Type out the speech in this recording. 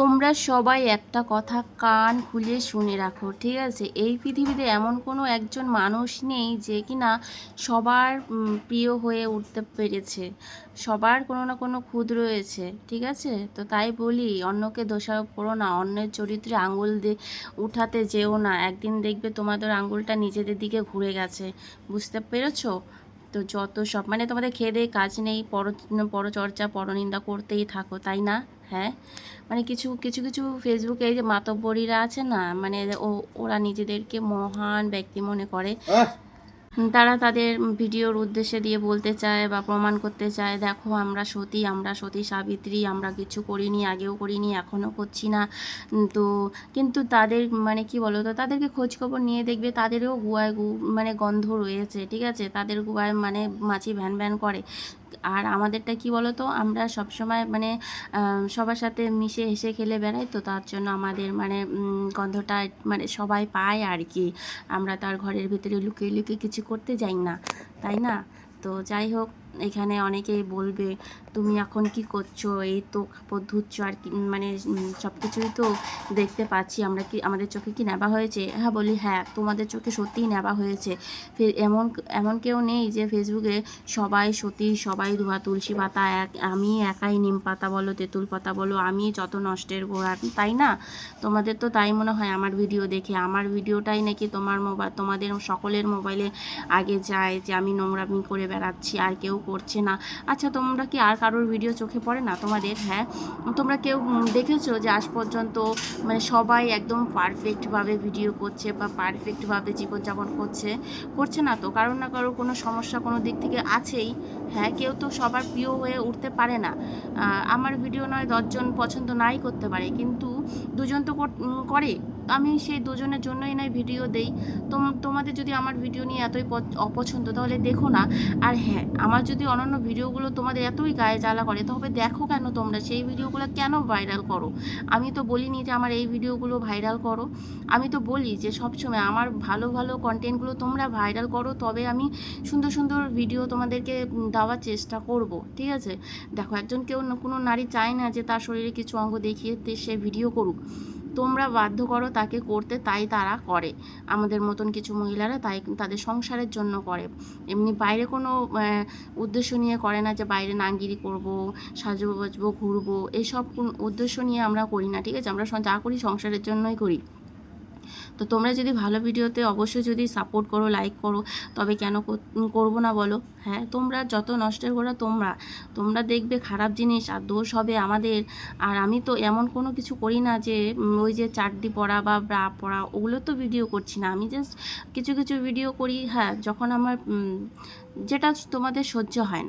তোমরা সবাই একটা কথা কান খুলে শুনে রাখো, ঠিক আছে? এই পৃথিবীতে এমন কোনো একজন মানুষ নেই যে কিনা সবার প্রিয় হয়ে উঠতে পেরেছে। সবার কোনো না কোনো খুদ রয়েছে, ঠিক আছে? তো তাই বলি, অন্যকে দোষারোপ করো না, অন্যের চরিত্রে আঙুল দিয়ে উঠাতে যেও না। একদিন দেখবে তোমাদের আঙুলটা নিজেদের দিকে ঘুরে গেছে, বুঝতে পেরেছ? তো যত সব মানে তোমাদের খেয়ে দিয়ে কাজ নেই, পর, পরচর্চা, পরনিন্দা করতেই থাকো, তাই না? হ্যাঁ? মানে কিছু কিছু কিছু ফেসবুকে এই যে মাতব্বরীরা আছে না মানে ও ওরা নিজেদেরকে মহান ব্যক্তি মনে করে। তারা তাদের ভিডিওর উদ্দেশ্যে দিয়ে বলতে চায় বা প্রমাণ করতে চায় দেখো আমরা সতী আমরা সতী সাবিত্রী আমরা কিছু করিনি আগেও করিনি এখনও করছি না। তো কিন্তু তাদের মানে কি বলো তো তাদেরকে খোঁজখবর নিয়ে দেখবে তাদেরও গুয়ায় গু মানে গন্ধ রয়েছে ঠিক আছে? তাদের গুয়ায় মানে মাছি ভ্যান ভ্যান করে। আর আমাদেরটা কি বলো তো আমরা সবসময় মানে সবার সাথে মিশে হেসে খেলে বেড়াই তো, তার জন্য আমাদের মানে গন্ধটা মানে সবাই পায় আর কি আমরা তার ঘরের ভিতরে লুকিয়ে লুকিয়ে কিছু করতে যাই না, তাই না? তো যাই হোক এখানে অনেকেই বলবে, তুমি এখন কি করছ? এই তো কাপড় ধুচ্ছ আর মানে সব কিছুই তো দেখতে পাচ্ছি আমরা কি, আমাদের চোখে কি নেবা হয়েছে? হ্যাঁ বলি হ্যাঁ তোমাদের চোখে সত্যিই নেবা হয়েছে। এমন এমন কেউ নেই যে ফেসবুকে সবাই সতী সবাই ধোয়া তুলসী পাতা এক, আমি একাই নিম পাতা বলো, তেঁতুল পাতা বলো, আমি যত নষ্টের গোড়া, তাই না? তোমাদের তো তাই মনে হয় আমার ভিডিও দেখে। আমার ভিডিওটাই নাকি তোমার মোবাইল তোমাদের সকলের মোবাইলে আগে যায় যে আমি নোংরামি করে বেড়াচ্ছি, আর কেউ করছে না। আচ্ছা তোমরা কি আর কারোর ভিডিও চোখে পড়ে? না, তোমাদের হ্যাঁ। তোমরা কেউ দেখেছ যে আজ পর্যন্ত মানে সবাই একদম পারফেক্টভাবে ভিডিও করছে বা পারফেক্টভাবে জীবনযাপন করছে? করছে না তো? কারোর না কারোর কোনো সমস্যা কোনো দিক থেকে আছেই। হ্যাঁ কেউ তো সবার প্রিয় হয়ে উঠতে পারে না। আমার ভিডিও নয়, দশজন পছন্দ নাই করতে পারে। কিন্তু দুজন তো করে। আমি সেই দুজনের জন্যই নয় ভিডিও দেই। তোম, তোমাদের যদি আমার ভিডিও নিয়ে এতই অপছন্দ, তাহলে দেখো না। আর হ্যাঁ আমার যদি অন্যান্য ভিডিওগুলো তোমাদের এতই গায়ে জ্বালা করে তবে দেখো কেন তোমরা সেই ভিডিওগুলো কেন ভাইরাল করো? আমি তো বলিনি যে আমার এই ভিডিওগুলো ভাইরাল করো। আমি তো বলি যে সবসময় আমার ভালো ভালো কন্টেন্টগুলো তোমরা ভাইরাল করো, তবে আমি সুন্দর সুন্দর ভিডিও তোমাদেরকে দেওয়ার চেষ্টা করব, ঠিক আছে? দেখো, একজন কেউ কোনো নারী চায় না যে তার শরীরে কিছু অঙ্গ দেখিয়ে সে ভিডিও করুক। তোমরা বাধ্য করো তাকে করতে, তাই তারা করে। আমাদের মতন কিছু মহিলারা তাই তাদের সংসারের জন্য করে। এমনি বাইরে কোনো উদ্দেশ্য নিয়ে করে না যে বাইরে নাঙ্গিরি করব সাজবো বাজবো ঘুরবো এইসব কোন উদ্দেশ্য নিয়ে আমরা করি না, ঠিক আছে? আমরা যা করি সংসারের জন্যই করি। তো তোমরা যদি ভালো ভিডিওতে অবশ্যই যদি সাপোর্ট করো লাইক করো, তবে কেন কর- করব না বলো? হ্যাঁ তোমরা যত নষ্টের গোড়া তোমরা। তোমরা দেখবে খারাপ জিনিস আর দোষ হবে আমাদের। আর আমি তো এমন কোনো কিছু করি না যে ওই যে চারদি পড়া বা ব্রা পড়া, ওগুলো তো ভিডিও করছি না। আমি জাস্ট কিছু কিছু ভিডিও করি হ্যাঁ যখন আমার যেটা তোমাদের সহ্য হয় না।